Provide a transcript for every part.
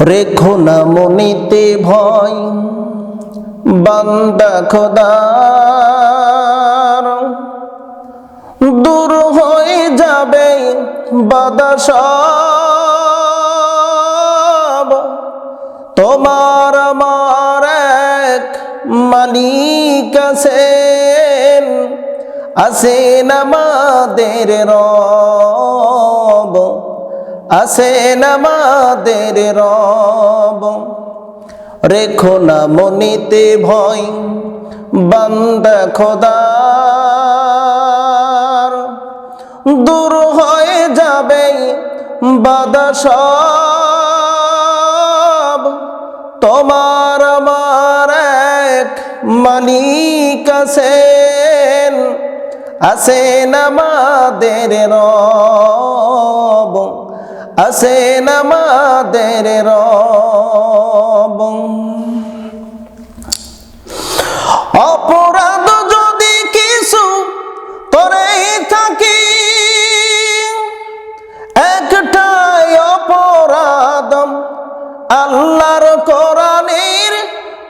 রেখো না মনিতে ভয়, বান্দা খোদার। দূর হয়ে যাবে বাদা সব, তোমার আমার এক মালিক আছেন আছেন আমাদের রব। আছেন আমাদের রব। রেখো না মনিতে ভয়, বান্দা খোদার। দূর হয়ে যাবে বাদা সব। তোমার আমার এক মালিক আছেন আছেন আমাদের রব। আছেন আমাদের রব। অপরাধ যদি কিছু করেই থাকি, একটাই অপরাধ আল্লাহর কোরআনের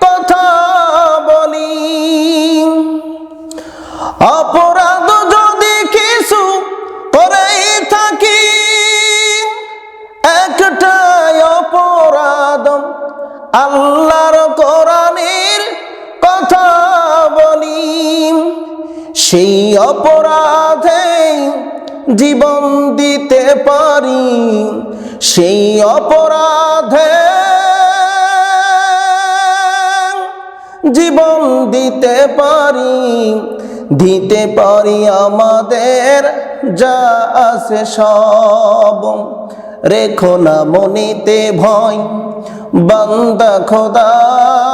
কথা বলি। অপরাধ একটাই অপরাধ আল্লাহর কোরআনের কথা বলি সেই অপরাধে জীবন দিতে পারি সেই অপরাধে জীবন দিতে পারি দিতে পারি আমাদের যা আছে সব। রেখো না মনিতে ভয়, বান্দা খোদার।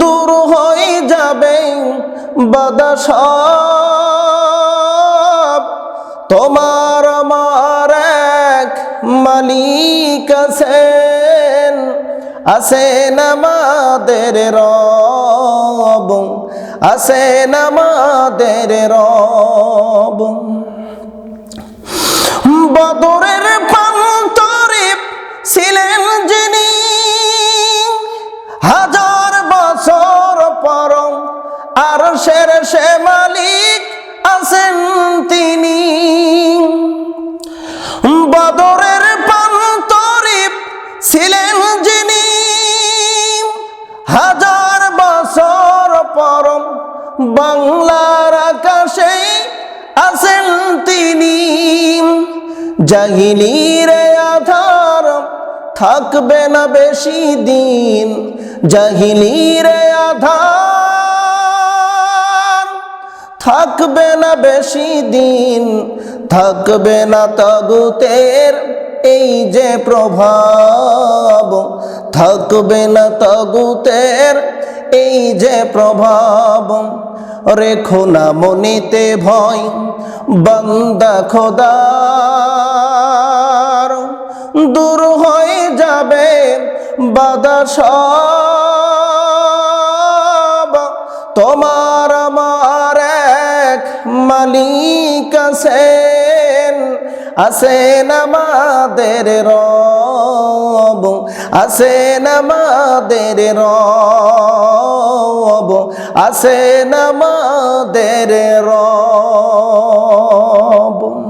দূর হয়ে যাবে বাদা তোমার আমার এক মালিক আছেন আছেন আমাদের রব, আছেন আমাদের রব। বদরের প্রান্তরে ছিলেন যিনি। হাজার বছর পর আর শের সে মালিক আছেন তিনি। বদরের প্রান্তরে ছিলেন যিনি। হাজার বছর পর বাংলার আকাশে আছেন তিনি। জাহিলির আধার থাকবে না বেশি দিন। জাহিলির আধার থাকবে না বেশি দিন। থাকবে না তগুতের এই যে প্রভাব। থাকবে না তগুতের এই যে প্রভাব। রেখো না মনিতে ভয়, বান্দা খোদার দূর হয়ে যাবে বাদা সব। তোমার আমার এক মালিক আছেন আছেন আমাদের রব, আছেন আমাদের রব, আছেন আমাদের রব।